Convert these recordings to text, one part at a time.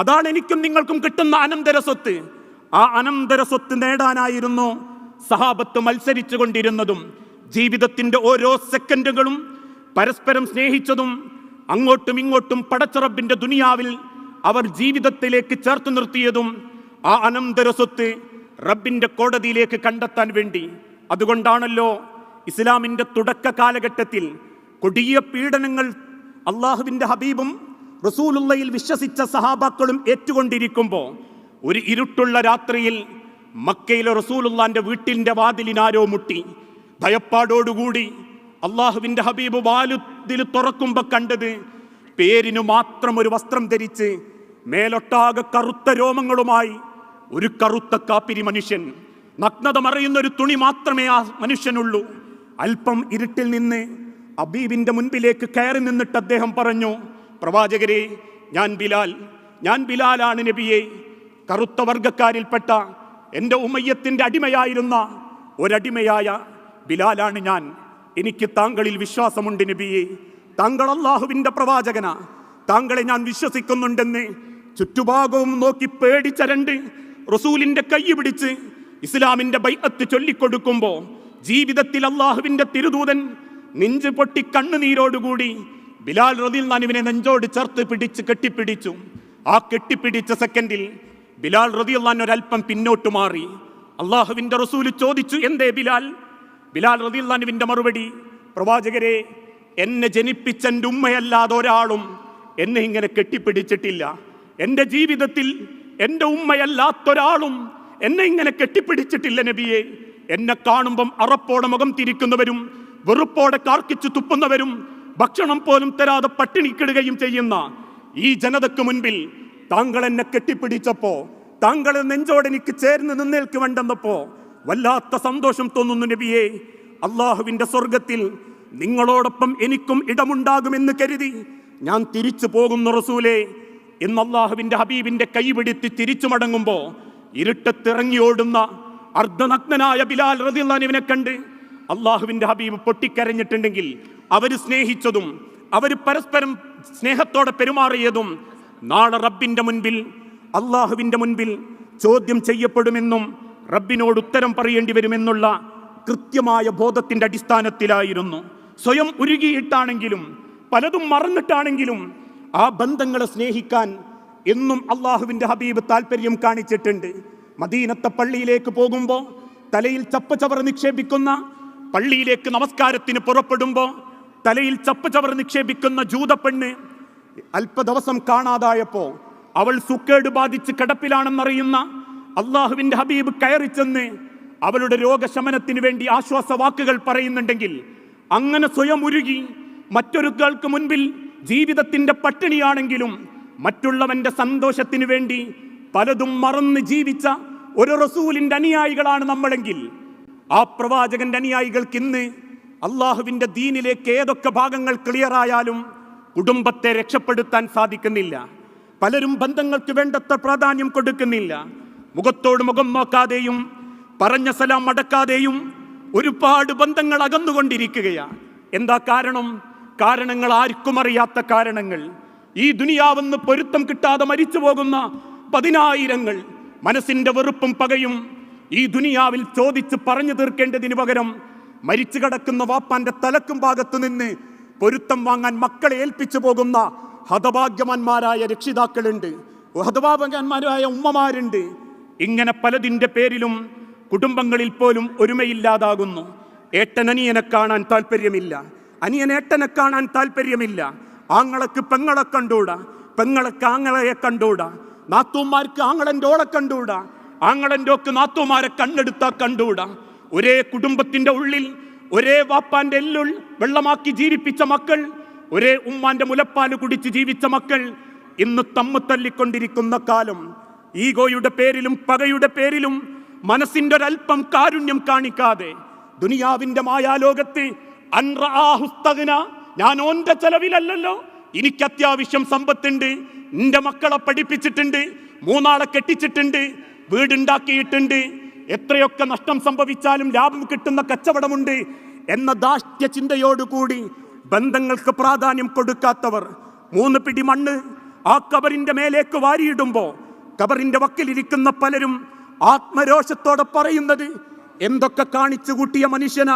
അതാണ് എനിക്കും നിങ്ങൾക്കും കിട്ടുന്ന അനന്തര സ്വത്ത് ആ അനന്തര സ്വത്ത് നേടാനായിരുന്നു സഹാബത്ത് മത്സരിച്ചു കൊണ്ടിരുന്നതും ജീവിതത്തിന്റെ ഓരോ സെക്കൻഡുകളും പരസ്പരം സ്നേഹിച്ചതും അങ്ങോട്ടും ഇങ്ങോട്ടും പടച്ചറബിന്റെ ദുനിയാവിൽ അവർ ജീവിതത്തിലേക്ക് ചേർത്ത് നിർത്തിയതും ആ അനന്തര സ്വത്ത് റബ്ബിന്റെ കോടതിയിലേക്ക് കണ്ടെത്താൻ വേണ്ടി. അതുകൊണ്ടാണല്ലോ ഇസ്ലാമിന്റെ തുടക്ക കാലഘട്ടത്തിൽ കൊടിയ പീഡനങ്ങൾ അള്ളാഹുവിന്റെ ഹബീബും റസൂലുള്ളയിൽ വിശ്വസിച്ച സഹാബാക്കളും ഏറ്റുകൊണ്ടിരിക്കുമ്പോൾ ഒരു ഇരുട്ടുള്ള രാത്രിയിൽ മക്കയിലെ റസൂലുള്ളാന്റെ വീട്ടിന്റെ വാതിലിനാരോ മുട്ടി ഭയപ്പാടോടുകൂടി അള്ളാഹുവിന്റെ ഹബീബ് വാലുതിൽ തുറക്കുമ്പോൾ കണ്ടത് പേരിനു മാത്രം ഒരു വസ്ത്രം ധരിച്ച് മേലൊട്ടാകെ കറുത്ത രോമങ്ങളുമായി ഒരു കറുത്ത കാപ്പിരി മനുഷ്യൻ. നഗ്നത മറയുന്ന ഒരു തുണി മാത്രമേ ആ മനുഷ്യനുള്ളൂ. അല്പം ഇരുട്ടിൽ നിന്ന് അബീബിന്റെ മുൻപിലേക്ക് കയറി നിന്നിട്ട് അദ്ദേഹം പറഞ്ഞു പ്രവാചകരെ ഞാൻ ബിലാൽ ഞാൻ ബിലാലാണ് നബിയെ. കറുത്ത വർഗക്കാരിൽപ്പെട്ട എന്റെ ഉമ്മയ്യത്തിന്റെ അടിമയായിരുന്ന ഒരടിമയായ ബിലാലാണ് ഞാൻ. എനിക്ക് താങ്കളിൽ വിശ്വാസമുണ്ട് നബിയെ. താങ്കൾ അള്ളാഹുവിന്റെ പ്രവാചകന. താങ്കളെ ഞാൻ വിശ്വസിക്കുന്നുണ്ടെന്ന് ചുറ്റുഭാഗവും നോക്കി പേടിച്ചരണ്ട് റസൂലിന്റെ കൈ പിടിച്ച് ഇസ്ലാമിന്റെ ബൈഅത്ത് ചൊല്ലിക്കൊടുക്കുമ്പോൾ ജീവിതത്തിൽ അള്ളാഹുവിന്റെ തിരുദൂതൻ നെഞ്ചു പൊട്ടി കണ്ണുനീരോടുകൂടി ബിലാൽ റതിൽ നാനുവിനെ നെഞ്ചോട് ചേർത്ത് പിടിച്ച് കെട്ടിപ്പിടിച്ചു. ആ കെട്ടിപ്പിടിച്ച സെക്കൻഡിൽ ബിലാൽ റതിയുള്ളാൻ ഒരല്പം പിന്നോട്ട് മാറി. അള്ളാഹുവിന്റെ റസൂൽ ചോദിച്ചു എന്തേ ബിലാൽ? ബിലാൽ റതിയുള്ളാനുവിന്റെ മറുപടി പ്രവാചകരെ എന്നെ ജനിപ്പിച്ച എന്റെ ഉമ്മയല്ലാതെ ഒരാളും എന്നെ ഇങ്ങനെ കെട്ടിപ്പിടിച്ചിട്ടില്ല. എന്റെ ജീവിതത്തിൽ എന്റെ ഉമ്മയല്ലാത്തൊരാളും എന്നെ ഇങ്ങനെ കെട്ടിപ്പിടിച്ചിട്ടില്ല നബിയെ. എന്നെ കാണുമ്പം അറപ്പോടെ മുഖം തിരിക്കുന്നവരും വെറുപ്പോടെ കാർക്കിച്ചു തുപ്പുന്നവരും ഭക്ഷണം പോലും തരാതെ പട്ടിണിക്കിടുകയും ചെയ്യുന്ന ഈ ജനതയ്ക്ക് മുൻപിൽ താങ്കൾ എന്നെ കെട്ടിപ്പിടിച്ചപ്പോ താങ്കൾ നെഞ്ചോട് എനിക്ക് ചേർന്ന് നിന്നേൽക്ക് വേണ്ടെന്നപ്പോ വല്ലാത്ത സന്തോഷം തോന്നുന്നു നബിയെ. അള്ളാഹുവിന്റെ സ്വർഗത്തിൽ നിങ്ങളോടൊപ്പം എനിക്കും ഇടമുണ്ടാകുമെന്ന് കരുതി ഞാൻ തിരിച്ചു പോകുന്നു റസൂലേ. എന്ന് അള്ളാഹുവിന്റെ ഹബീബിന്റെ കൈപിടിച്ച് തിരിച്ചു മടങ്ങുമ്പോ ഇരുട്ടത്തിറങ്ങി ഓടുന്ന അർദ്ധനഗ്നനായ ബിലാൽ റതിയുള്ളാനുവിനെ കണ്ട് അള്ളാഹുവിന്റെ ഹബീബ് പൊട്ടിക്കരഞ്ഞിട്ടുണ്ടെങ്കിൽ അവർ സ്നേഹിച്ചതും അവർ പരസ്പരം സ്നേഹത്തോടെ പെരുമാറിയതും നാളെ റബ്ബിന്റെ മുൻപിൽ അള്ളാഹുവിന്റെ മുൻപിൽ ചോദ്യം ചെയ്യപ്പെടുമെന്നും റബ്ബിനോട് ഉത്തരം പറയേണ്ടി വരുമെന്നുള്ള കൃത്യമായ ബോധത്തിന്റെ അടിസ്ഥാനത്തിലായിരുന്നു. സ്വയം ഉരുകിയിട്ടാണെങ്കിലും പലതും മറന്നിട്ടാണെങ്കിലും ആ ബന്ധങ്ങളെ സ്നേഹിക്കാൻ എന്നും അള്ളാഹുവിന്റെ ഹബീബ് താല്പര്യം കാണിച്ചിട്ടുണ്ട്. മദീനത്തെ പള്ളിയിലേക്ക് പോകുമ്പോൾ തലയിൽ ചപ്പ ചപ്പചവർ നിക്ഷേപിക്കുന്ന പള്ളിയിലേക്ക് നമസ്കാരത്തിന് പുറപ്പെടുമ്പോൾ തലയിൽ ചപ്പ് ചപ്പചവർ നിക്ഷേപിക്കുന്ന ജൂതപ്പെണ്ണ് അല്പ ദിവസം കാണാതായപ്പോ അവൾ സുക്കേട് ബാധിച്ച് കിടപ്പിലാണെന്നറിയുന്ന അള്ളാഹുവിന്റെ ഹബീബ് കയറിച്ചെന്ന് അവളുടെ രോഗശമനത്തിന് വേണ്ടി ആശ്വാസ വാക്കുകൾ പറയുന്നുണ്ടെങ്കിൽ അങ്ങനെ സ്വയം ഉരുകി മറ്റൊരുക്കൾക്ക് മുൻപിൽ ജീവിതത്തിന്റെ പട്ടിണിയാണെങ്കിലും മറ്റുള്ളവന്റെ സന്തോഷത്തിന് വേണ്ടി പലതും മറന്ന് ജീവിച്ച ഒരു റസൂലിന്റെ അനുയായികളാണ് നമ്മളെങ്കിൽ ആ പ്രവാചകന്റെ അനുയായികൾക്ക് ഇന്ന് അള്ളാഹുവിന്റെ ദീനിലേക്ക് ഏതൊക്കെ ഭാഗങ്ങൾ ക്ലിയർ ആയാലും കുടുംബത്തെ രക്ഷപ്പെടുത്താൻ സാധിക്കുന്നില്ല. പലരും ബന്ധങ്ങൾക്ക് വേണ്ടത്ര പ്രാധാന്യം കൊടുക്കുന്നില്ല. മുഖത്തോട് മുഖം നോക്കാതെയും പറഞ്ഞ സലാം അടക്കാതെയും ഒരുപാട് ബന്ധങ്ങൾ അകന്നുകൊണ്ടിരിക്കുകയാണ്. എന്താ കാരണം? കാരണങ്ങൾ ആർക്കും അറിയാത്ത കാരണങ്ങൾ. ഈ ദുനിയാവെന്ന് പൊരുത്തം കിട്ടാതെ മരിച്ചു പോകുന്ന പതിനായിരങ്ങൾ മനസ്സിന്റെ വെറുപ്പും പകയും ഈ ദുനിയാവിൽ ചോദിച്ച് പറഞ്ഞു തീർക്കേണ്ടതിന് പകരം മരിച്ചു കിടക്കുന്ന വാപ്പാന്റെ തലക്കും ഭാഗത്തു നിന്ന് പൊരുത്തം വാങ്ങാൻ മക്കളെ ഏൽപ്പിച്ചു പോകുന്ന ഹതഭാഗ്യവാന്മാരായ രക്ഷിതാക്കളുണ്ട്. ഹതഭാഗ്യവാന്മാരായ ഉമ്മമാരുണ്ട്. ഇങ്ങനെ പലതിന്റെ പേരിലും കുടുംബങ്ങളിൽ പോലും ഒരുമയില്ലാതാകുന്നു. ഏട്ടനനിയനെ കാണാൻ താല്പര്യമില്ല അനിയൻ ഏട്ടനെ കാണാൻ താല്പര്യമില്ല ആങ്ങളക്ക് പെങ്ങളെ കണ്ടൂടാ പെങ്ങളക്ക് ആങ്ങളയെ കണ്ടൂടാ നാത്തൂമാർക്ക് ആങ്ങളന്റെ ഓളെ കണ്ടൂടാ ആങ്ങളന്റെ ഒക്കെ നാത്തൂമാരെ കണ്ണെടുത്താൽ കണ്ടൂടാ ഒരേ കുടുംബത്തിന്റെ ഉള്ളിൽ ഒരേ വാപ്പാന്റെ എല്ലുൾ വെള്ളമാക്കി ജീവിപ്പിച്ച മക്കൾ ഒരേ ഉമ്മാന്റെ മുലപ്പാൽ കുടിച്ച് ജീവിച്ച മക്കൾ ഇന്ന് തമ്മു തല്ലിക്കൊണ്ടിരിക്കുന്ന കാലം ഈഗോയുടെ പേരിലും പകയുടെ പേരിലും മനസ്സിന്റെ ഒരല്പം കാരുണ്യം കാണിക്കാതെ ദുനിയാവിന്റെ മായാലോകത്ത് അൻറാഹുസ്തകന ഞാൻ ഓന്റെ ചെലവിലല്ലല്ലോ എനിക്ക് അത്യാവശ്യം സമ്പത്തുണ്ട് എന്റെ മക്കളെ പഠിപ്പിച്ചിട്ടുണ്ട് മൂന്നാളെ കെട്ടിച്ചിട്ടുണ്ട് വീടുണ്ടാക്കിയിട്ടുണ്ട് എത്രയൊക്കെ നഷ്ടം സംഭവിച്ചാലും ലാഭം കിട്ടുന്ന കച്ചവടമുണ്ട് എന്ന ദാഷ്ട്യ ചിന്തയോടുകൂടി ബന്ധങ്ങൾക്ക് പ്രാധാന്യം കൊടുക്കാത്തവർ മൂന്ന് പിടി മണ്ണ് ആ കബറിന്റെ മേലേക്ക് വാരിയിടുമ്പോ കബറിന്റെ വക്കിലിരിക്കുന്ന പലരും ആത്മരോഷത്തോടെ പറയുന്നത് എന്തൊക്കെ കാണിച്ചു കൂട്ടിയ മനുഷ്യന?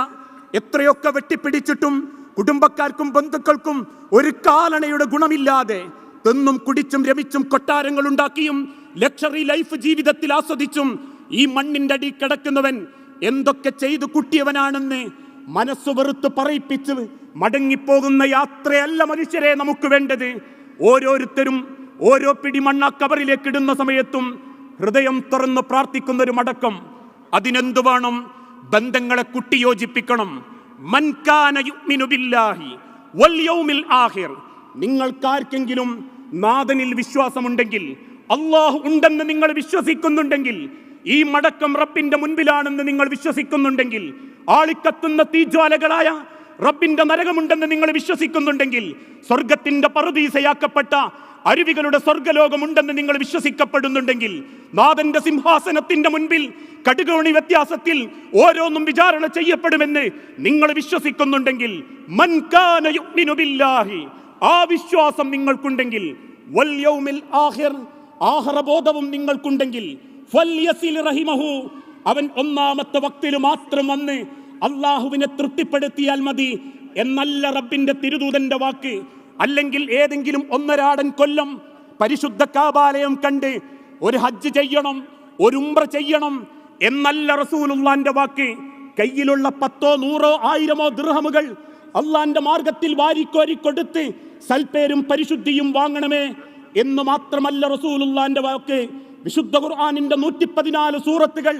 എത്രയൊക്കെ വെട്ടിപ്പിടിച്ചിട്ടും കുടുംബക്കാർക്കും ബന്ധുക്കൾക്കും ഒരു കാലണയുടെ ഗുണമില്ലാതെ തിന്നും കുടിച്ചും രമിച്ചും കൊട്ടാരങ്ങൾ ഉണ്ടാക്കിയും ലക്ഷറി ലൈഫ് ജീവിതത്തിൽ ആസ്വദിച്ചും ഈ മണ്ണിന്റെ അടി കിടക്കുന്നവൻ എന്തൊക്കെ ചെയ്തു കുട്ടിയവനാണെന്ന് മനസ്സു വെറുത്ത് പറയിപ്പിച്ച് മടങ്ങിപ്പോകുന്ന യാത്രയല്ല മനുഷ്യരെ നമുക്ക് വേണ്ടത്. ഓരോരുത്തരും ഓരോ പിടി മണ്ണ കവറിലേക്ക് ഇടുന്ന സമയത്തും ഹൃദയം തുറന്ന് പ്രാർത്ഥിക്കുന്ന ഒരു മടക്കം. അതിനെന്തു വേണം? ബന്ധങ്ങളെ കുട്ടിയോജിപ്പിക്കണം. നിങ്ങൾക്കാർക്കെങ്കിലും നാഥനിൽ വിശ്വാസമുണ്ടെങ്കിൽ അള്ളാഹു ഉണ്ടെന്ന് നിങ്ങൾ വിശ്വസിക്കുന്നുണ്ടെങ്കിൽ ഈ മടക്കം റബ്ബിന്റെ മുൻപിലാണെന്ന് നിങ്ങൾ വിശ്വസിക്കുന്നുണ്ടെങ്കിൽ ആളിക്കത്തുന്ന തീജ്വാലകളായ റബ്ബിന്റെ നരകമുണ്ടെന്ന് നിങ്ങൾ വിശ്വസിക്കുന്നുണ്ടെങ്കിൽ സ്വർഗത്തിന്റെ പറുദീസയാക്കപ്പെട്ട അരുവികളുടെ സ്വർഗലോകമുണ്ടെന്ന് നിങ്ങൾ വിശ്വസിക്കപ്പെടുന്നുണ്ടെങ്കിൽ നാഥന്റെ സിംഹാസനത്തിന്റെ മുൻപിൽ കടുകോണി വ്യത്യാസത്തിൽ ഓരോന്നും വിചാരണ ചെയ്യപ്പെടുമെന്ന് നിങ്ങൾ വിശ്വസിക്കുന്നുണ്ടെങ്കിൽ ആ വിശ്വാസം നിങ്ങൾക്കുണ്ടെങ്കിൽ ആഹ്റബോധവും നിങ്ങൾക്കുണ്ടെങ്കിൽ അവൻ ഒന്നാമത്തെ വക്തിൽ മാത്രം വന്ന് അള്ളാഹുവിനെ തൃപ്തിപ്പെടുത്തിയാൽ മതി എന്നല്ല റബ്ബിന്റെ തിരുദൂതന്റെ വാക്ക്. അല്ലെങ്കിൽ ഏതെങ്കിലും ഒന്നരാടൻ കൊല്ലം പരിശുദ്ധ കാബാലയം കണ്ട് ഒരു ഹജ്ജ് ചെയ്യണം ഒരു ഉംറ ചെയ്യണം എന്നല്ല റസൂലുള്ളാന്റെ വാക്ക്. കയ്യിലുള്ള പത്തോ നൂറോ ആയിരമോ ദൃഹമുകൾ അള്ളാന്റെ മാർഗത്തിൽ വാരിക്കോരി കൊടുത്ത് സൽപേരും പരിശുദ്ധിയും വാങ്ങണമേ എന്ന് മാത്രമല്ല റസൂലുള്ളാന്റെ വാക്ക്. വിശുദ്ധ ഖുർആാനിന്റെ നൂറ്റി പതിനാല് സൂറത്തുകൾ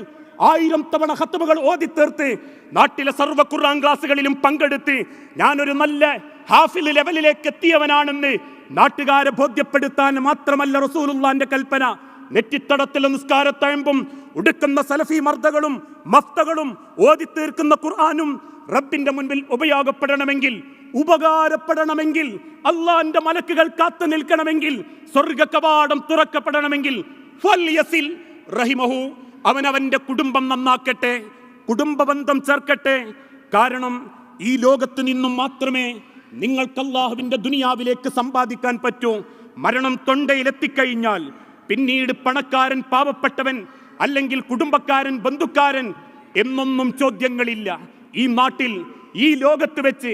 ആയിരം തവണ ഹത്തുമകൾ ഓതി തീർത്ത് നാട്ടിലെ സർവ ഖുർആൻ ക്ലാസ്സുകളിലും പങ്കെടുത്ത് ഞാനൊരു നല്ല ഹാഫിൽ ലെവലിലേക്ക് എത്തിയവനാണെന്ന് നാട്ടുകാരെ ബോധ്യപ്പെടുത്താൻ മാത്രമല്ല റസൂലുള്ളാന്റെ കൽപ്പന. നെറ്റിത്തടത്തിലെ നിസ്കാരത്തഴമ്പും ഉടുക്കുന്ന സലഫി മർദ്ദകളും മഫ്തകളും ഓതി തീർക്കുന്ന ഖുർആാനും റബ്ബിന്റെ മുൻപിൽ ഉപയോഗപ്പെടണമെങ്കിൽ ഉപകാരപ്പെടണമെങ്കിൽ അള്ളാന്റെ മലക്കുകൾ കാത്തു നിൽക്കണമെങ്കിൽ സ്വർഗ കവാടം തുറക്കപ്പെടണമെങ്കിൽ റഹിമഹു. അവന്റെ കുടുംബം നന്നാക്കട്ടെ കുടുംബബന്ധം ചേർക്കട്ടെ. കാരണം ഈ ലോകത്ത് നിന്നും മാത്രമേ നിങ്ങൾക്ക് അള്ളാഹുവിന്റെ ദുനിയാവിലേക്ക് സമ്പാദിക്കാൻ പറ്റൂ. മരണം തൊണ്ടയിലെത്തിക്കഴിഞ്ഞാൽ പിന്നീട് പണക്കാരൻ പാവപ്പെട്ടവൻ അല്ലെങ്കിൽ കുടുംബക്കാരൻ ബന്ധുക്കാരൻ എന്നൊന്നും ചോദ്യങ്ങളില്ല. ഈ നാട്ടിൽ ഈ ലോകത്ത് വെച്ച്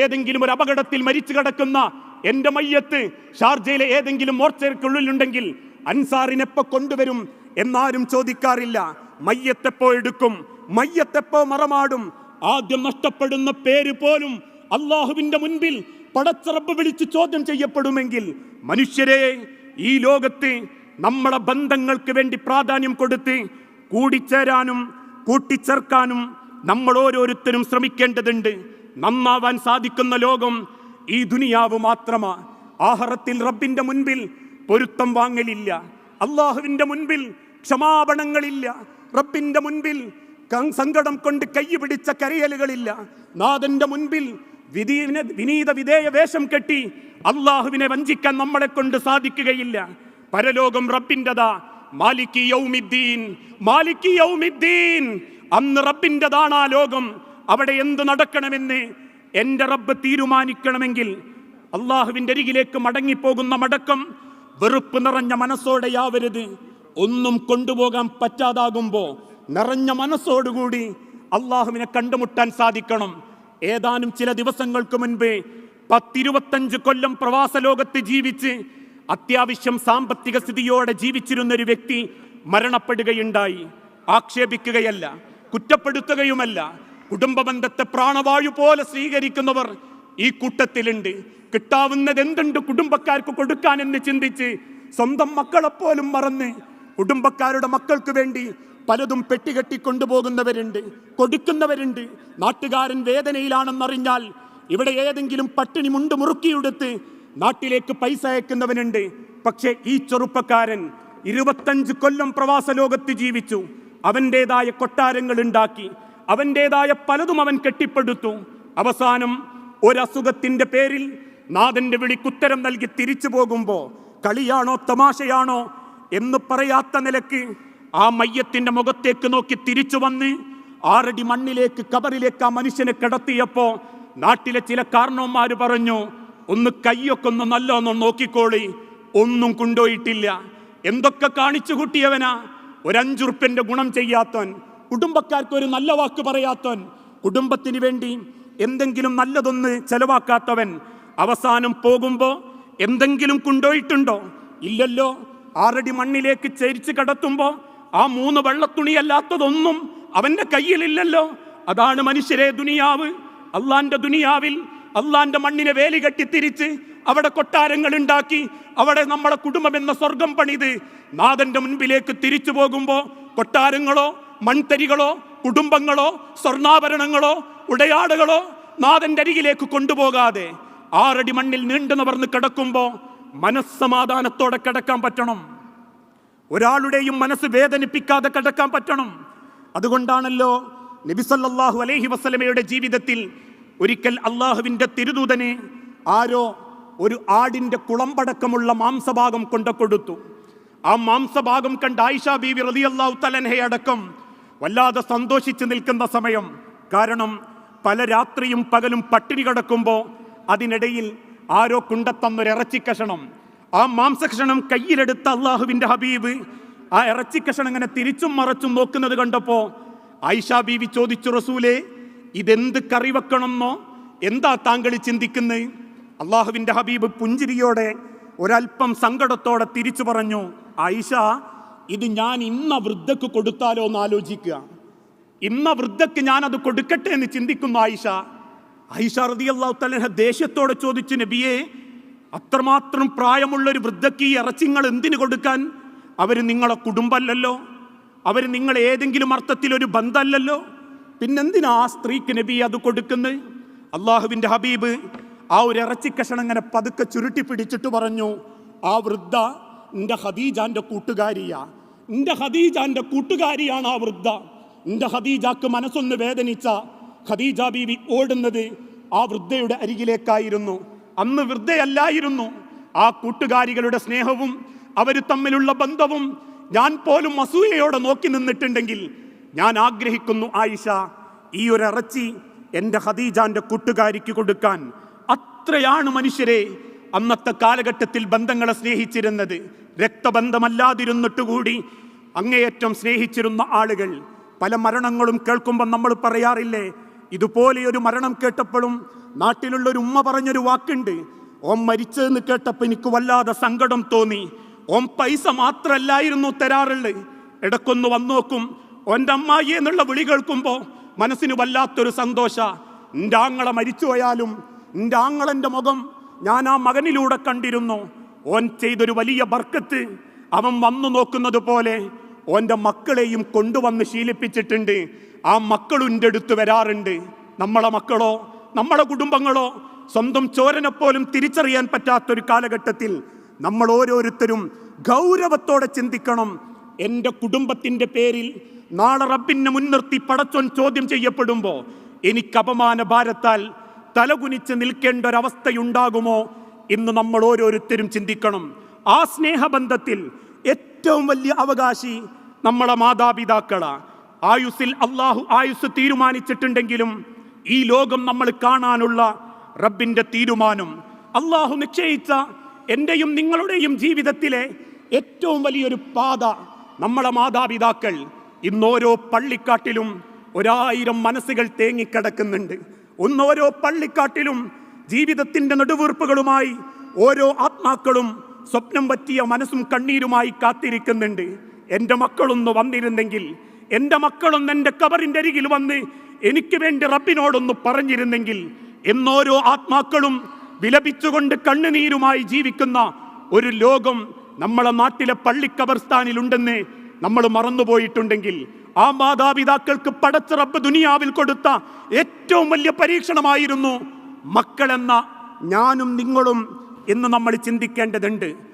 ഏതെങ്കിലും ഒരു അപകടത്തിൽ മരിച്ചു കിടക്കുന്ന എന്റെ മയ്യത്ത് ഷാർജയിലെ ഏതെങ്കിലും മോർച്ചയ്ക്കുള്ളിലുണ്ടെങ്കിൽ അൻസാറിനെപ്പോ കൊണ്ടുവരും എന്നാരും ചോദിക്കാറില്ല. മയ്യത്തെപ്പോ എടുക്കും മയ്യത്തെപ്പോ മറമാടും. ആദ്യം നഷ്ടപ്പെടുന്ന പേര് പോലും അള്ളാഹുവിന്റെ മുൻപിൽ പടച്ചറബ് വിളിച്ച് ചോദ്യം ചെയ്യപ്പെടുമെങ്കിൽ മനുഷ്യരെ ഈ ലോകത്ത് നമ്മുടെ ബന്ധങ്ങൾക്ക് വേണ്ടി പ്രാധാന്യം കൊടുത്ത് കൂടിച്ചേരാനും കൂട്ടിച്ചേർക്കാനും നമ്മൾ ഓരോരുത്തരും ശ്രമിക്കേണ്ടതുണ്ട്. നന്നാവാൻ സാധിക്കുന്ന ലോകം ഈ ദുനിയാവ് മാത്രമാ. ആഹറത്തിൽ റബ്ബിന്റെ മുൻപിൽ പൊരുത്തം വാങ്ങലില്ല. അള്ളാഹുവിന്റെ മുൻപിൽ ക്ഷമാപണങ്ങളില്ല. റബ്ബിന്റെ മുൻപിൽ സങ്കടം കൊണ്ട് കൈ പിടിച്ച കരയലുകളില്ല. നാഥന്റെ മുൻപിൽ വിധീന വിനീത വിധേയ വേഷം കെട്ടി അള്ളാഹുവിനെ വഞ്ചിക്കാൻ നമ്മളെ കൊണ്ട് സാധിക്കുകയില്ല. പരലോകം റബ്ബിന്റെതാ. മാലിക്കി യൗമിദ്ദീൻ. മാലിക്കി യൗമിദ്ദീൻ. അന്ന് റബ്ബിന്റെതാണ് ആ ലോകം. അവിടെ എന്ത് നടക്കണമെന്ന് എന്റെ റബ്ബ് തീരുമാനിക്കണമെങ്കിൽ അള്ളാഹുവിന്റെ അരികിലേക്ക് മടങ്ങിപ്പോകുന്ന മടക്കം വെറുപ്പ് നിറഞ്ഞ മനസ്സോടെയാവരുത് ഒന്നും കൊണ്ടുപോകാൻ പറ്റാതാകുമ്പോൾ നിറഞ്ഞ മനസ്സോടുകൂടി അള്ളാഹുവിനെ കണ്ടുമുട്ടാൻ സാധിക്കണം. ഏതാനും ചില ദിവസങ്ങൾക്ക് മുൻപ് പത്തിരുപത്തഞ്ച് കൊല്ലം പ്രവാസ ലോകത്ത് ജീവിച്ച് അത്യാവശ്യം സാമ്പത്തിക സ്ഥിതിയോടെ ജീവിച്ചിരുന്ന ഒരു വ്യക്തി മരണപ്പെടുകയുണ്ടായി. ആക്ഷേപിക്കുകയല്ല കുറ്റപ്പെടുത്തുകയുമല്ല. കുടുംബ ബന്ധത്തെ പ്രാണവായു പോലെ സ്വീകരിക്കുന്നവർ ഈ കൂട്ടത്തിലുണ്ട്. കിട്ടാവുന്നത് എന്തുണ്ട് കുടുംബക്കാർക്ക് കൊടുക്കാൻ എന്ന് ചിന്തിച്ച് സ്വന്തം മക്കളെപ്പോലും മറന്ന് കുടുംബക്കാരുടെ മക്കൾക്ക് വേണ്ടി പലതും പെട്ടികെട്ടി കൊണ്ടുപോകുന്നവരുണ്ട് കൊടുക്കുന്നവരുണ്ട്. നാട്ടുകാരൻ വേദനയിലാണെന്നറിഞ്ഞാൽ ഇവിടെ ഏതെങ്കിലും പട്ടിണി മുണ്ട് മുറുക്കിയെടുത്ത് നാട്ടിലേക്ക് പൈസ അയക്കുന്നവനുണ്ട്. പക്ഷേ ഈ ചെറുപ്പക്കാരൻ ഇരുപത്തഞ്ച് കൊല്ലം പ്രവാസ ലോകത്ത് ജീവിച്ചു. അവന്റെതായ കൊട്ടാരങ്ങൾ ഉണ്ടാക്കി. അവന്റെതായ പലതും അവൻ കെട്ടിപ്പടുത്തു. അവസാനം ഒരസുഖത്തിന്റെ പേരിൽ നാഥന്റെ വിളിക്കുത്തരം നൽകി തിരിച്ചു പോകുമ്പോൾ കളിയാണോ തമാശയാണോ എന്ന് പറയാത്ത നിലയ്ക്ക് ആ മയ്യത്തിന്റെ മുഖത്തേക്ക് നോക്കി തിരിച്ചു വന്ന് ആറടി മണ്ണിലേക്ക് കബറിലേക്ക് ആ മനുഷ്യനെ കിടത്തിയപ്പോൾ നാട്ടിലെ ചില കാരണവന്മാർ പറഞ്ഞു ഒന്ന് കയ്യൊക്കെ ഒന്ന് നല്ലോണം നോക്കിക്കോളി ഒന്നും കൊണ്ടുപോയിട്ടില്ല. എന്തൊക്കെ കാണിച്ചു കൂട്ടിയവനാ? ഒരഞ്ചുറുപ്പ്യന്റെ ഗുണം ചെയ്യാത്തവൻ കുടുംബക്കാർക്ക് ഒരു നല്ല വാക്ക് പറയാത്തവൻ കുടുംബത്തിന് വേണ്ടി എന്തെങ്കിലും നല്ലതൊന്ന് ചെലവാക്കാത്തവൻ അവസാനം പോകുമ്പോൾ എന്തെങ്കിലും കൊണ്ടുപോയിട്ടുണ്ടോ ഇല്ലല്ലോ. ആറടി മണ്ണിലേക്ക് ചരിച്ച് കടത്തുമ്പോൾ ആ മൂന്ന് വെള്ളത്തുണിയല്ലാത്തതൊന്നും അവന്റെ കയ്യിലില്ലല്ലോ. അതാണ് മനുഷ്യരെ ദുനിയാവ്. അള്ളാന്റെ ദുനിയാവിൽ അള്ളാന്റെ മണ്ണിനെ വേലി കെട്ടി തിരിച്ച് അവിടെ കൊട്ടാരങ്ങൾ ഉണ്ടാക്കി അവിടെ നമ്മളെ കുടുംബം എന്ന സ്വർഗം പണിത് നാഥന്റെ മുൻപിലേക്ക് തിരിച്ചു പോകുമ്പോൾ കൊട്ടാരങ്ങളോ മൺതരികളോ കുടുംബങ്ങളോ സ്വർണാഭരണങ്ങളോ ഉടയാടുകളോ നാഥന്റെ അരികിലേക്ക് കൊണ്ടുപോകാതെ ആറടി മണ്ണിൽ നീണ്ടു നിവർന്ന് കിടക്കുമ്പോൾ മനസ്സമാധാനത്തോടെ കിടക്കാൻ പറ്റണം. ഒരാളുടെയും മനസ്സ് വേദനിപ്പിക്കാതെ കിടക്കാൻ പറ്റണം. അതുകൊണ്ടാണല്ലോ നബിസല്ലാഹു അലൈഹി വസ്ലമയുടെ ജീവിതത്തിൽ ഒരിക്കൽ അള്ളാഹുവിന്റെ തിരുദൂതനെ ആരോ ഒരു ആടിന്റെ കുളമ്പടക്കമുള്ള മാംസഭാഗം കൊണ്ടു കൊടുത്തു. ആ മാംസഭാഗം കണ്ട് ആയിഷ ബീവി റളിയല്ലാഹു തലൻഹെ അടക്കം വല്ലാതെ സന്തോഷിച്ചു നിൽക്കുന്ന സമയം. കാരണം പല രാത്രിയും പകലും പട്ടിണി കിടക്കുമ്പോൾ അതിനിടയിൽ ആരോ കുണ്ടത്തന്നൊരു ഇറച്ചിക്കഷണം ആ മാംസകഷണം കയ്യിലെടുത്ത അള്ളാഹുവിന്റെ ഹബീബ് ആ ഇറച്ചിക്കഷണം ഇങ്ങനെ തിരിച്ചും മറച്ചും നോക്കുന്നത് കണ്ടപ്പോൾ ആയിഷ ബീവി ചോദിച്ചു റസൂലേ ഇതെന്ത് കറി വെക്കണമെന്നോ? എന്താ താങ്കൾ ചിന്തിക്കുന്നത് അള്ളാഹുവിന്റെ ഹബീബ് പുഞ്ചിരിയോടെ ഒരൽപ്പം സങ്കടത്തോടെ തിരിച്ചു പറഞ്ഞു ആയിഷ ഇത് ഞാൻ ഇന്ന വൃദ്ധക്ക് കൊടുത്താലോ എന്ന് ആലോചിക്കുക. ഇന്ന വൃദ്ധക്ക് ഞാൻ അത് കൊടുക്കട്ടെ എന്ന് ചിന്തിക്കുന്നു ആയിഷ. ആയിഷ റതി അള്ളാഹു തലഹ ദേഷ്യത്തോടെ ചോദിച്ചു നബിയെ അത്രമാത്രം പ്രായമുള്ള ഒരു വൃദ്ധക്ക് ഈ ഇറച്ചിങ്ങൾ എന്തിനു കൊടുക്കാൻ? അവർ നിങ്ങളെ കുടുംബമല്ലല്ലോ അവർ നിങ്ങൾ ഏതെങ്കിലും അർത്ഥത്തിൽ ഒരു ബന്ധമല്ലല്ലോ പിന്നെന്തിനാ ആ സ്ത്രീക്ക് നബി അത് കൊടുക്കുന്നത് അള്ളാഹുവിന്റെ ഹബീബ് ആ ഒരു ഇറച്ചിക്കഷണം ഇങ്ങനെ പതുക്കെ ചുരുട്ടി പിടിച്ചിട്ട് പറഞ്ഞു ആ വൃദ്ധ എന്റെ ഹബീജാന്റെ കൂട്ടുകാരിയാ. എന്റെ ഖദീജാന്റെ കൂട്ടുകാരിയാണ് ആ വൃദ്ധ. എന്റെ ഖദീജാക്ക് മനസ്സൊന്ന് വേദനിച്ച ഖദീജ ബീവി ഓടുന്നത് ആ വൃദ്ധയുടെ അരികിലേക്കായിരുന്നു. അന്ന് വൃദ്ധയല്ലായിരുന്നു. ആ കൂട്ടുകാരികളുടെ സ്നേഹവും അവർ തമ്മിലുള്ള ബന്ധവും ഞാൻ പോലും അസൂയയോടെ നോക്കി നിന്നിട്ടുണ്ടെങ്കിൽ ഞാൻ ആഗ്രഹിക്കുന്നു ആയിഷ ഈ ഒരു ഇറച്ചി എന്റെ ഹദീജാന്റെ കൂട്ടുകാരിക്ക് കൊടുക്കാൻ. അത്രയാണ് മനുഷ്യരെ അന്നത്തെ കാലഘട്ടത്തിൽ ബന്ധങ്ങളെ സ്നേഹിച്ചിരുന്നത് രക്തബന്ധമല്ലാതിരുന്നിട്ടുകൂടി അങ്ങേയറ്റം സ്നേഹിച്ചിരുന്ന ആളുകൾ. പല മരണങ്ങളും കേൾക്കുമ്പോൾ നമ്മൾ പറയാറില്ലേ ഇതുപോലെയൊരു മരണം കേട്ടപ്പോഴും നാട്ടിലുള്ള ഒരു ഉമ്മ പറഞ്ഞൊരു വാക്കുണ്ട് ഓം മരിച്ചതെന്ന് കേട്ടപ്പോൾ എനിക്ക് വല്ലാതെ സങ്കടം തോന്നി. ഓം പൈസ മാത്രമല്ലായിരുന്നു തരാറുള്ളത് ഇടക്കൊന്ന് വന്നോക്കും. ഓന്റെ അമ്മായി എന്നുള്ള വിളി കേൾക്കുമ്പോൾ മനസ്സിന് വല്ലാത്തൊരു സന്തോഷ. എന്റെ ആങ്ങളെ മരിച്ചുപോയാലും എന്റെ ആങ്ങളന്റെ മുഖം ഞാൻ ആ മകനിലൂടെ കണ്ടിരുന്നു. ഓൻ ചെയ്തൊരു വലിയ ബർക്കത്ത്. അവൻ വന്നു നോക്കുന്നത് പോലെ ഓന്റെ മക്കളെയും കൊണ്ടുവന്ന് ശീലിപ്പിച്ചിട്ടുണ്ട്. ആ മക്കളുന്റെ അടുത്ത് വരാറുണ്ട്. നമ്മളെ മക്കളോ നമ്മളെ കുടുംബങ്ങളോ സ്വന്തം ചോരനെ പോലും തിരിച്ചറിയാൻ പറ്റാത്തൊരു കാലഘട്ടത്തിൽ നമ്മൾ ഓരോരുത്തരും ഗൗരവത്തോടെ ചിന്തിക്കണം. എന്റെ കുടുംബത്തിന്റെ പേരിൽ നാളെ റബ്ബിനെ മുൻനിർത്തി പടച്ചോൻ ചോദ്യം ചെയ്യപ്പെടുമ്പോൾ എനിക്ക് അപമാന ഭാരത്താൽ തലകുനിച്ച് നിൽക്കേണ്ട ഒരവസ്ഥയുണ്ടാകുമോ ഇന്ന് നമ്മൾ ഓരോരുത്തരും ചിന്തിക്കണം. ആ സ്നേഹബന്ധത്തിൽ ഏറ്റവും വലിയ അവകാശി നമ്മളെ മാതാപിതാക്കളാണ് ആയുസ്സിൽ അള്ളാഹു ആയുസ് തീരുമാനിച്ചിട്ടുണ്ടെങ്കിലും ഈ ലോകം നമ്മൾ കാണാനുള്ള റബ്ബിന്റെ തീരുമാനം. അള്ളാഹു നിശ്ചയിച്ച എന്റെയും നിങ്ങളുടെയും ജീവിതത്തിലെ ഏറ്റവും വലിയൊരു പാത നമ്മളെ മാതാപിതാക്കൾ ഇന്നോരോ പള്ളിക്കാട്ടിലും ഒരായിരം മനസ്സുകൾ തേങ്ങിക്കിടക്കുന്നുണ്ട്. ഒന്നോരോ പള്ളിക്കാട്ടിലും ജീവിതത്തിന്റെ നെടുവീർപ്പുകളുമായി ഓരോ ആത്മാക്കളും സ്വപ്നം പറ്റിയ മനസ്സും കണ്ണീരുമായി കാത്തിരിക്കുന്നുണ്ട്. എന്റെ മക്കളൊന്ന് വന്നിരുന്നെങ്കിൽ എന്റെ മക്കളൊന്ന് എന്റെ കബറിന്റെ അരികിൽ വന്ന് എനിക്ക് വേണ്ടി റബ്ബിനോടൊന്ന് പറഞ്ഞിരുന്നെങ്കിൽ എന്നോരോ ആത്മാക്കളും വിലപിച്ചുകൊണ്ട് കണ്ണുനീരുമായി ജീവിക്കുന്ന ഒരു ലോകം നമ്മളെ നാട്ടിലെ പള്ളിക്കബർസ്ഥാനിലുണ്ടെന്ന് നമ്മൾ മറന്നുപോയിട്ടുണ്ടെങ്കിൽ ആ മാതാപിതാക്കൾക്ക് പടച്ച റബ്ബ് ദുനിയാവിൽ കൊടുത്ത ഏറ്റവും വലിയ പരീക്ഷണമായിരുന്നു മക്കളെന്ന ഞാനും നിങ്ങളും എന്ന് നമ്മൾ ചിന്തിക്കേണ്ടതുണ്ട്.